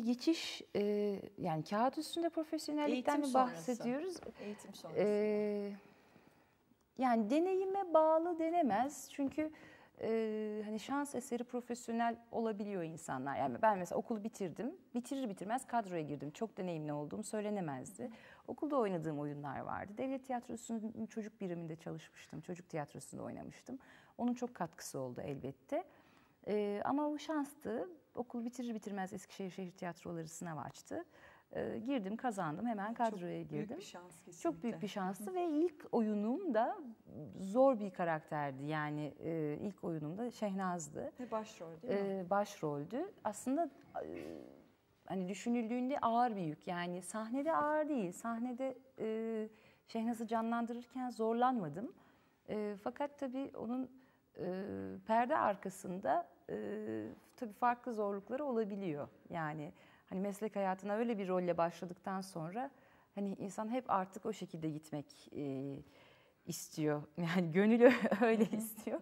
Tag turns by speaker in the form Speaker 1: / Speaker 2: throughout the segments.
Speaker 1: bir geçiş e, yani kağıt üstünde profesyonellikten
Speaker 2: Eğitim
Speaker 1: mi
Speaker 2: sonrası.
Speaker 1: bahsediyoruz?
Speaker 2: Eğitim sonrası.
Speaker 1: Ee, yani deneyime bağlı denemez çünkü e, hani şans eseri profesyonel olabiliyor insanlar. Yani ben mesela okulu bitirdim, bitirir bitirmez kadroya girdim. Çok deneyimli olduğum söylenemezdi. Okulda oynadığım oyunlar vardı. Devlet tiyatrosunun çocuk biriminde çalışmıştım, çocuk tiyatrosunda oynamıştım. Onun çok katkısı oldu elbette. Ee, ama o şanstı. Okul bitirir bitirmez Eskişehir Şehir Tiyatroları sınav açtı. Ee, girdim, kazandım, hemen kadroya
Speaker 2: Çok
Speaker 1: girdim.
Speaker 2: büyük bir şans kesinlikle.
Speaker 1: Çok büyük bir şanstı ve ilk oyunum da zor bir karakterdi. Yani e, ilk oyunum da Şehnaz'dı.
Speaker 2: Ve başrol değil mi?
Speaker 1: E, başroldü. Aslında e, hani düşünüldüğünde ağır bir yük. Yani sahnede ağır değil. Sahnede e, Şehnaz'ı canlandırırken zorlanmadım. E, fakat tabii onun e, perde arkasında e, tabii farklı zorlukları olabiliyor. Yani hani meslek hayatına öyle bir rolle başladıktan sonra hani insan hep artık o şekilde gitmek e, istiyor. Yani gönülü öyle istiyor.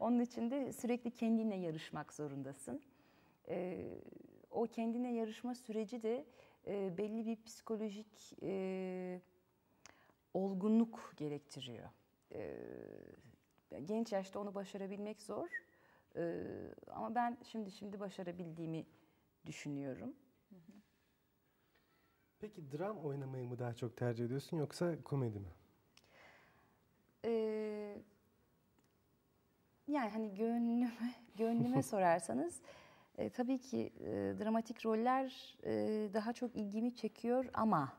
Speaker 1: Onun için de sürekli kendinle yarışmak zorundasın. E, o kendine yarışma süreci de e, belli bir psikolojik e, olgunluk gerektiriyor. E, genç yaşta onu başarabilmek zor. E, ama ben şimdi şimdi başarabildiğimi düşünüyorum.
Speaker 3: Peki dram oynamayı mı daha çok tercih ediyorsun yoksa komedi mi?
Speaker 1: Ee, yani hani gönlüme, gönlüme sorarsanız e, tabii ki e, dramatik roller e, daha çok ilgimi çekiyor ama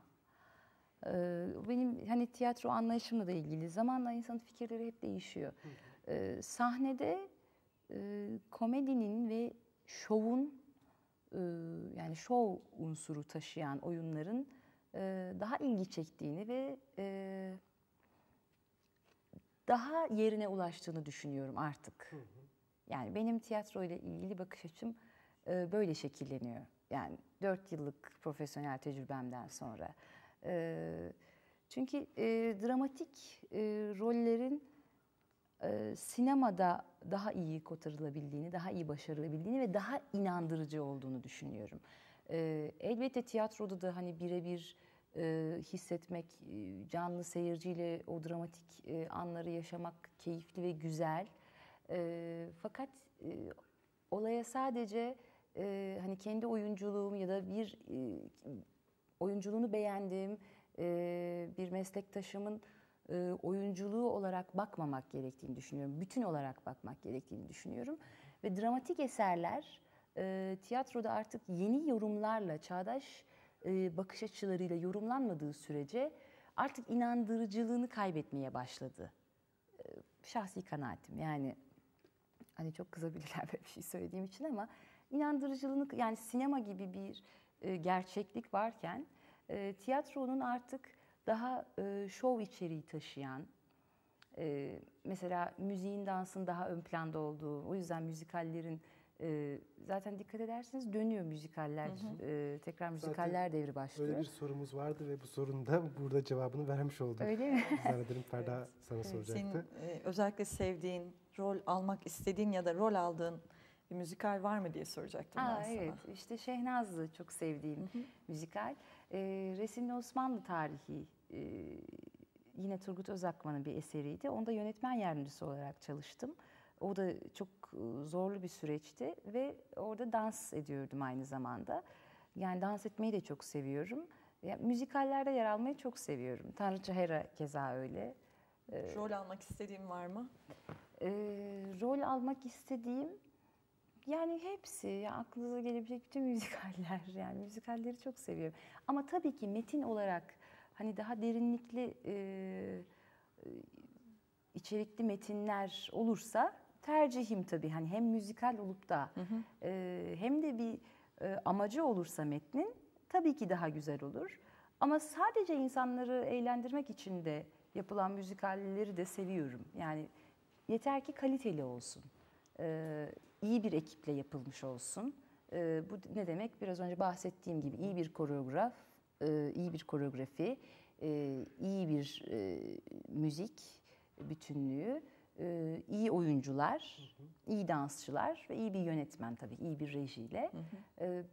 Speaker 1: e, benim hani tiyatro anlayışımla da ilgili zamanla insanın fikirleri hep değişiyor. E, sahnede e, komedinin ve şovun e, yani şov unsuru taşıyan oyunların e, daha ilgi çektiğini ve e, daha yerine ulaştığını düşünüyorum artık. Yani benim tiyatro ile ilgili bakış açım e, böyle şekilleniyor. Yani dört yıllık profesyonel tecrübemden sonra. E, çünkü e, dramatik e, rollerin sinemada daha iyi kotarılabildiğini, daha iyi başarılabildiğini ve daha inandırıcı olduğunu düşünüyorum. Elbette tiyatroda da hani birebir hissetmek, canlı seyirciyle o dramatik anları yaşamak keyifli ve güzel. Fakat olaya sadece hani kendi oyunculuğum ya da bir oyunculuğunu beğendiğim bir meslektaşımın e, oyunculuğu olarak bakmamak gerektiğini düşünüyorum. Bütün olarak bakmak gerektiğini düşünüyorum. Ve dramatik eserler e, tiyatroda artık yeni yorumlarla, çağdaş e, bakış açılarıyla yorumlanmadığı sürece artık inandırıcılığını kaybetmeye başladı. E, şahsi kanaatim yani hani çok kızabilirler böyle bir şey söylediğim için ama inandırıcılığını yani sinema gibi bir gerçeklik varken tiyatronun artık daha e, şov içeriği taşıyan e, mesela müziğin dansın daha ön planda olduğu o yüzden müzikallerin e, zaten dikkat ederseniz dönüyor müzikaller e, tekrar müzikaller devri başlıyor.
Speaker 3: Öyle bir sorumuz vardı ve bu sorunun da burada cevabını vermiş oldum.
Speaker 1: Öyle mi?
Speaker 3: Zannederim Ferda sana soracaktı.
Speaker 2: Senin e, özellikle sevdiğin, rol almak istediğin ya da rol aldığın bir müzikal var mı diye soracaktım
Speaker 1: Aa,
Speaker 2: ben sana.
Speaker 1: evet işte Şehnazlı çok sevdiğim müzikal. Ee, Resimli Osmanlı tarihi e, yine Turgut Özakman'ın bir eseriydi. Onda yönetmen yardımcısı olarak çalıştım. O da çok e, zorlu bir süreçti ve orada dans ediyordum aynı zamanda. Yani dans etmeyi de çok seviyorum. Yani, müzikallerde yer almayı çok seviyorum. Tanrıça Hera keza öyle.
Speaker 2: Rol almak istediğin var mı?
Speaker 1: Ee, rol almak istediğim yani hepsi ya aklınıza gelebilecek bütün müzikaller yani müzikalleri çok seviyorum. Ama tabii ki metin olarak hani daha derinlikli e, e, içerikli metinler olursa tercihim tabii hani hem müzikal olup da e, hem de bir e, amacı olursa metnin tabii ki daha güzel olur. Ama sadece insanları eğlendirmek için de yapılan müzikalleri de seviyorum. Yani yeter ki kaliteli olsun. Ee, iyi bir ekiple yapılmış olsun. Ee, bu ne demek? Biraz önce bahsettiğim gibi iyi bir koreograf, e, iyi bir koreografi, e, iyi bir e, müzik bütünlüğü, e, iyi oyuncular, iyi dansçılar ve iyi bir yönetmen tabii, iyi bir rejiyle. E,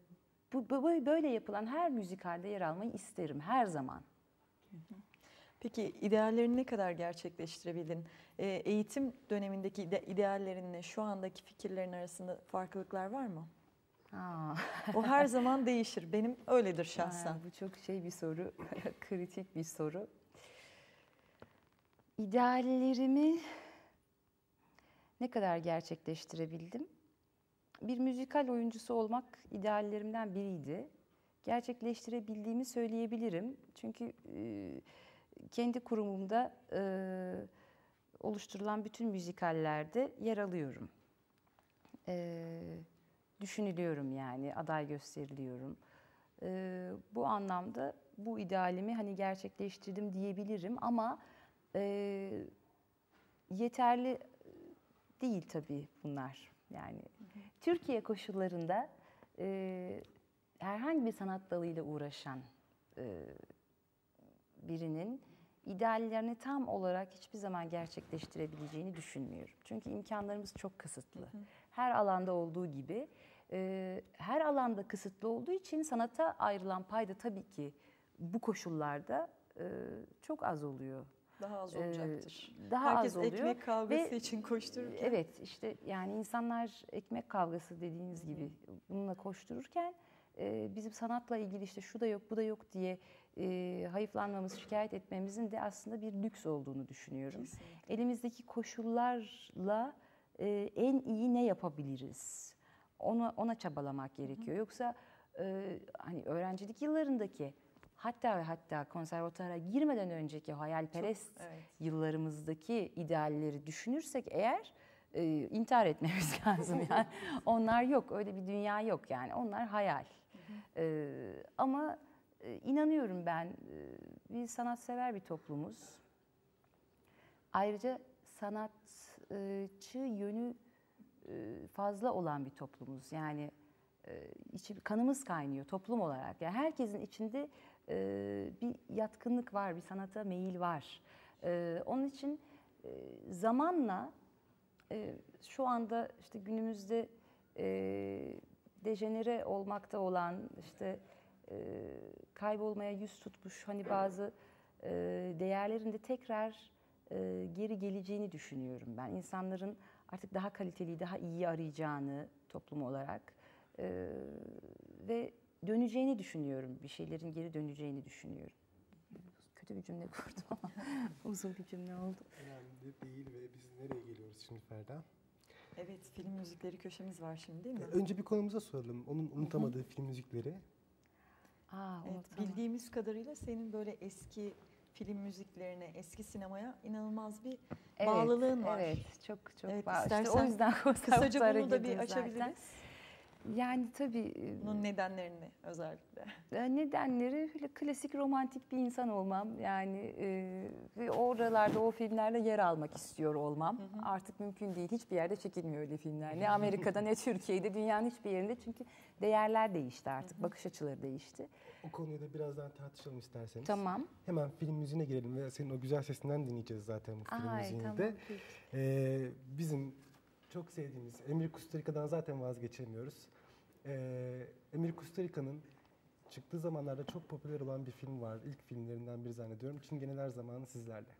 Speaker 1: bu, bu böyle yapılan her müzikalde yer almayı isterim her zaman.
Speaker 2: Peki ideallerini ne kadar gerçekleştirebildin? Ee, eğitim dönemindeki ide- ideallerinle şu andaki fikirlerin arasında farklılıklar var mı?
Speaker 1: Aa.
Speaker 2: O her zaman değişir. Benim öyledir şahsen.
Speaker 1: Ha, bu çok şey bir soru, kritik bir soru. İdeallerimi ne kadar gerçekleştirebildim? Bir müzikal oyuncusu olmak ideallerimden biriydi. Gerçekleştirebildiğimi söyleyebilirim. Çünkü e, kendi kurumumda e, oluşturulan bütün müzikallerde yer alıyorum. E, düşünülüyorum yani, aday gösteriliyorum. Ee, bu anlamda bu idealimi hani gerçekleştirdim diyebilirim ama e, yeterli değil tabii bunlar. Yani Türkiye koşullarında e, herhangi bir sanat dalıyla uğraşan e, birinin ideallerini tam olarak hiçbir zaman gerçekleştirebileceğini düşünmüyorum. Çünkü imkanlarımız çok kısıtlı. Her alanda olduğu gibi e, her alanda kısıtlı olduğu için sanata ayrılan payda tabii ki bu koşullarda e, çok az oluyor.
Speaker 2: Daha az
Speaker 1: Ee,
Speaker 2: olacaktır.
Speaker 1: Daha
Speaker 2: Herkes
Speaker 1: az oluyor.
Speaker 2: ekmek kavgası
Speaker 1: Ve-
Speaker 2: için koştururken.
Speaker 1: Evet işte yani insanlar ekmek kavgası dediğiniz gibi bununla koştururken e, bizim sanatla ilgili işte şu da yok bu da yok diye e, hayıflanmamız, şikayet etmemizin de aslında bir lüks olduğunu düşünüyorum.
Speaker 2: Kesinlikle.
Speaker 1: Elimizdeki koşullarla e, en iyi ne yapabiliriz? Ona ona çabalamak gerekiyor. Yoksa e, hani öğrencilik yıllarındaki hatta ve hatta konservatuara girmeden önceki hayalperest
Speaker 2: Evet.
Speaker 1: yıllarımızdaki idealleri düşünürsek eğer e, intihar etmemiz lazım yani. Onlar yok, öyle bir dünya yok yani. Onlar hayal. E, ama e, inanıyorum ben e, biz sanatsever bir toplumuz. Ayrıca sanatçı yönü e, fazla olan bir toplumuz. Yani içi, kanımız kaynıyor toplum olarak. Yani herkesin içinde bir yatkınlık var, bir sanata meyil var. Onun için zamanla şu anda işte günümüzde dejenere olmakta olan işte kaybolmaya yüz tutmuş hani bazı e, değerlerin de tekrar e, geri geleceğini düşünüyorum ben. İnsanların artık daha kaliteli, daha iyi arayacağını toplum olarak e, ve döneceğini düşünüyorum. Bir şeylerin geri döneceğini düşünüyorum. Kötü bir cümle kurdum ama uzun bir cümle oldu.
Speaker 3: Önemli değil ve biz nereye geliyoruz şimdi Ferda?
Speaker 2: Evet, film müzikleri köşemiz var şimdi değil mi?
Speaker 3: Önce bir konumuza soralım. Onun unutamadığı film müzikleri.
Speaker 1: Aa,
Speaker 2: Evet,
Speaker 1: unutamam.
Speaker 2: bildiğimiz kadarıyla senin böyle eski film müziklerine, eski sinemaya inanılmaz bir
Speaker 1: Evet,
Speaker 2: bağlılığın var.
Speaker 1: Evet, çok çok
Speaker 2: Evet,
Speaker 1: var. İşte o yüzden
Speaker 2: Kısaca bunu da bir
Speaker 1: girdim zaten. Yani tabii e,
Speaker 2: Bunun nedenlerini özellikle.
Speaker 1: e, nedenleri klasik romantik bir insan olmam. Yani e, ve oralarda o filmlerde yer almak istiyor olmam. Artık mümkün değil. Hiçbir yerde çekilmiyor öyle filmler. Ne Amerika'da ne Türkiye'de dünyanın hiçbir yerinde. Çünkü değerler değişti artık. Bakış açıları değişti.
Speaker 3: O konuyu da birazdan tartışalım isterseniz.
Speaker 1: Tamam.
Speaker 3: Hemen film müziğine girelim ve senin o güzel sesinden dinleyeceğiz zaten bu film
Speaker 1: Ay
Speaker 3: müziğini
Speaker 1: tamam.
Speaker 3: de.
Speaker 1: peki.
Speaker 3: Ee, bizim çok sevdiğimiz Emir Kusturica'dan zaten vazgeçemiyoruz. Ee, Emir Kusturica'nın çıktığı zamanlarda çok popüler olan bir film var. İlk filmlerinden biri zannediyorum. Çingeneler Zamanı sizlerle.